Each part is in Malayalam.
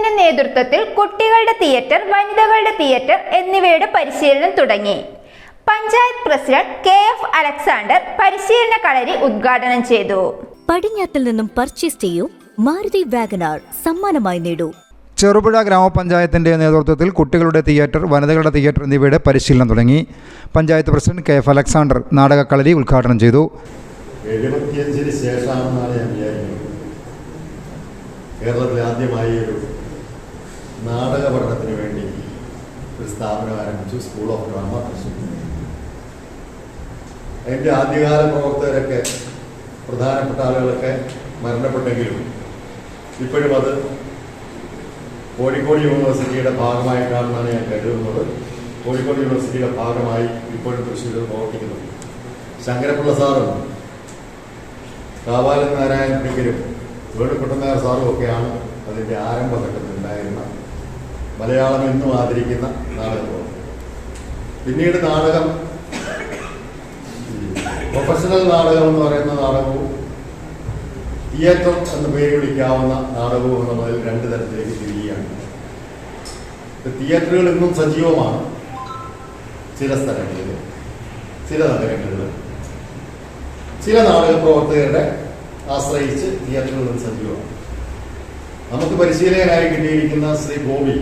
പഞ്ചായത്തിന്റെ നേതൃത്വത്തിൽ കുട്ടികളുടെ തിയേറ്റർ വനിതകളുടെ തിയേറ്റർ എന്നിവയുടെ പരിശീലനം തുടങ്ങി. Panchayat president K F Alexander പരിശീലന കളരി ഉദ്ഘാടനം ചെയ്തു. പടിഞ്ഞാത്തിൽ നിന്നും പർച്ചേസ് ചെയ്യൂ. മാരുതി വാഗനാർ സമ്മാനമായി നേടൂ. ചെറുപുഴ ഗ്രാമപഞ്ചായത്തിന്റെ നേതൃത്വത്തിൽ കുട്ടികളുടെ തിയേറ്റർ വനിതകളുടെ തിയേറ്റർ എന്നിവയുടെ പരിശീലനം തുടങ്ങി. Panchayat president K F Alexander നാടകക്കളരി ഉദ്ഘാടനം ചെയ്തു. കേരളത്തിൽ ആദ്യമായി ഒരു നാടക പഠനത്തിന് വേണ്ടി ഒരു സ്ഥാപനം ആരംഭിച്ചു സ്കൂൾ ഓഫ് ഡ്രാമ തൃശ്ശൂർ അതിന്റെ ആദ്യകാല പ്രവർത്തകരൊക്കെ പ്രധാനപ്പെട്ട ആളുകളൊക്കെ മരണപ്പെട്ടെങ്കിലും ഇപ്പോഴും അത് കോഴിക്കോട് യൂണിവേഴ്സിറ്റിയുടെ ഭാഗമായിട്ടാണെന്നാണ് ഞാൻ കരുതുന്നത്. കോഴിക്കോട് യൂണിവേഴ്സിറ്റിയുടെ ഭാഗമായി ഇപ്പോഴും തൃശ്ശൂരിൽ പ്രവർത്തിക്കുന്നുണ്ട്. ശങ്കരപ്പിള്ള സാറും കാവാലൻ നാരായണ പിടിക്കലും വേണുക്കുട്ടനായർ സാറും ഒക്കെയാണ് അതിന്റെ ആരംഭഘട്ടത്തിൽ ഉണ്ടായിരുന്ന മലയാളം എന്നും ആദരിക്കുന്ന നാടകമാണ് പിന്നീട് നാടകം പ്രൊഫഷണൽ നാടകം എന്ന് പറയുന്ന നാടകവും തിയേറ്റർ എന്ന് പേര് വിളിക്കാവുന്ന നാടകവും എന്നുള്ളതിൽ രണ്ട് തരത്തിലേക്ക് തിരിയുകയാണ്. തിയേറ്ററുകൾ ഇന്നും സജീവമാണ് ചില സ്ഥലങ്ങളിൽ ചില നഗരങ്ങളിൽ. ചില നാടക പ്രവർത്തകരുടെ ആശ്രയിച്ച് തിയേറ്ററുകളിൽ സജീവമാണ്. നമുക്ക് പരിശീലകനായി കിട്ടിയിരിക്കുന്ന ശ്രീ ബോബി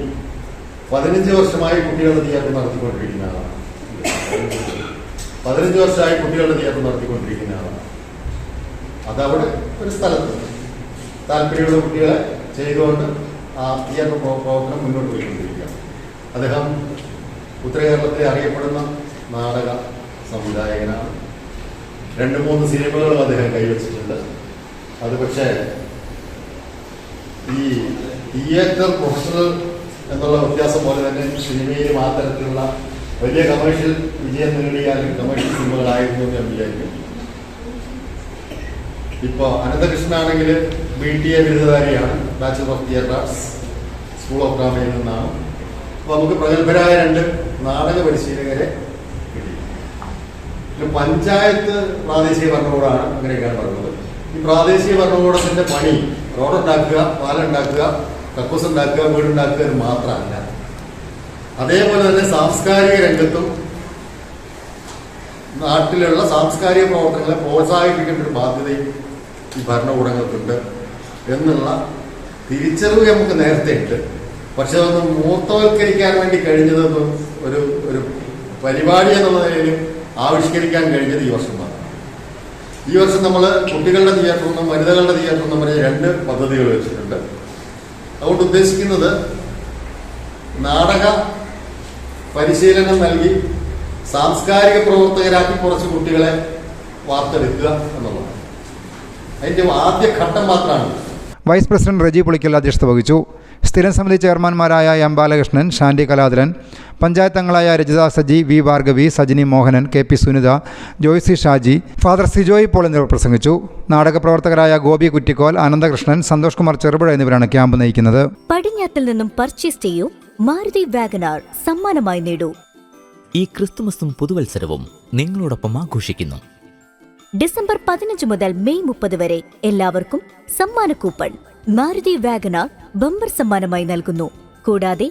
പതിനഞ്ച് വർഷമായി കുട്ടികളുടെ തിയേറ്റർ നടത്തിക്കൊണ്ടിരിക്കുന്ന ആളാണ്. പതിനഞ്ച് വർഷമായി കുട്ടികളുടെ തിയേറ്റർ നടത്തിക്കൊണ്ടിരിക്കുന്ന ആളാണ്. അതവിടെ ഒരു സ്ഥലത്ത് താല്പര്യമുള്ള കുട്ടികളെ ചെയ്തുകൊണ്ട് ആ തിയേറ്റർ പ്രവ- പ്രവർത്തനം മുന്നോട്ട് പോയിക്കൊണ്ടിരിക്കുകയാണ്. അദ്ദേഹം ഉത്തര കേരളത്തിലെ അറിയപ്പെടുന്ന നാടക സംവിധായകനാണ്. രണ്ട് മൂന്ന് സിനിമകളും അദ്ദേഹം കൈവച്ചിട്ടുണ്ട്. അത് പക്ഷേ ഈ തിയേറ്റർ പ്രൊഫഷണൽ എന്നുള്ള വ്യത്യാസം പോലെ തന്നെ സിനിമയിലും ആ തരത്തിലുള്ള വലിയ കമേഴ്ഷ്യൽ വിജയം നേടിയ കമേഴ്ഷ്യൽ സിനിമകളായിരുന്നു എന്ന് ഞാൻ വിചാരിക്കുന്നു. ഇപ്പൊ അനന്തകൃഷ്ണനാണെങ്കിൽ B T A ബിരുദധാരിയാണ് bachelor of theatre arts school of ഡ്രാമയിൽ നിന്നാണ്. അപ്പൊ നമുക്ക് പ്രഗത്ഭരായ രണ്ട് നാടക പരിശീലകരെ കിട്ടി. പഞ്ചായത്ത് പ്രാദേശിക ഭരണകൂടമാണ് അങ്ങനെയൊക്കെയാണ് പറയുന്നത് ഈ പ്രാദേശിക ഭരണകൂടത്തിന്റെ പണി റോഡുണ്ടാക്കുക പാലുണ്ടാക്കുക കക്കൂസ് ഉണ്ടാക്കുക വീടുണ്ടാക്കുക എന്ന് മാത്രമല്ല. അതേപോലെ തന്നെ സാംസ്കാരിക രംഗത്തും നാട്ടിലുള്ള സാംസ്കാരിക പ്രവർത്തനങ്ങളെ പ്രോത്സാഹിപ്പിക്കേണ്ട ഒരു ബാധ്യതയും ഈ ഭരണകൂടങ്ങൾക്കുണ്ട് എന്നുള്ള തിരിച്ചറിവ് നമുക്ക് നേരത്തെ ഉണ്ട്. പക്ഷെ അതൊന്ന് മൂർത്തവൽക്കരിക്കാൻ വേണ്ടി കഴിഞ്ഞത് ഒരു ഒരു പരിപാടി എന്നുള്ള നിലയിൽ ആവിഷ്കരിക്കാൻ കഴിഞ്ഞത് ഈ വർഷം മാത്രം. ഈ വർഷം നമ്മൾ കുട്ടികളുടെ തിയേറ്റർ എന്നും വനിതകളുടെ തിയേറ്റർ എന്നും പറഞ്ഞ രണ്ട് പദ്ധതികൾ വെച്ചിട്ടുണ്ട്. അതുകൊണ്ട് ഉദ്ദേശിക്കുന്നത് നാടക പരിശീലനം നൽകി സാംസ്കാരിക പ്രവർത്തകരാക്കി കുറച്ച് കുട്ടികളെ വാർത്തെടുക്കുക എന്നുള്ളതാണ്. അതിന്റെ ആദ്യ ഘട്ടം മാത്രമാണ് വൈസ് പ്രസിഡന്റ് റജി പുളിക്കൽ അധ്യക്ഷത വഹിച്ചു. സ്ഥിരം സമിതി ചെയർമാൻമാരായ എം ബാലകൃഷ്ണൻ ഷാൻഡി കലാധരൻ പഞ്ചായത്ത് അംഗങ്ങളായ Rajitha Saji V Bhargavi Sajini Mohanan K P Sunitha Joycy Shaji father Sijoy Paul എന്നിവർ പ്രസംഗിച്ചു. നാടക പ്രവർത്തകരായ ഗോപി കുറ്റിക്കോൽ അനന്തകൃഷ്ണൻ സന്തോഷ് കുമാർ ചെറുപുഴ എന്നിവരാണ് ക്യാമ്പ് നയിക്കുന്നത്. പടിഞ്ഞാത്തിൽ നിന്നും പർച്ചേസ് ചെയ്യൂ. മാരുതി വാഗനാർ സമ്മാനമായി നേടൂ. ഈ ക്രിസ്തുമസും പുതുവത്സരവും നിങ്ങളോടൊപ്പം ആഘോഷിക്കുന്നു. ഡിസംബർ പതിനഞ്ച് മുതൽ മെയ് മുപ്പത് വരെ എല്ലാവർക്കും സമ്മാന കൂപ്പൺ. മാരുതി വാഗനാർ ബമ്പർ സമ്മാനമായി നൽകുന്നു. കൂടാതെ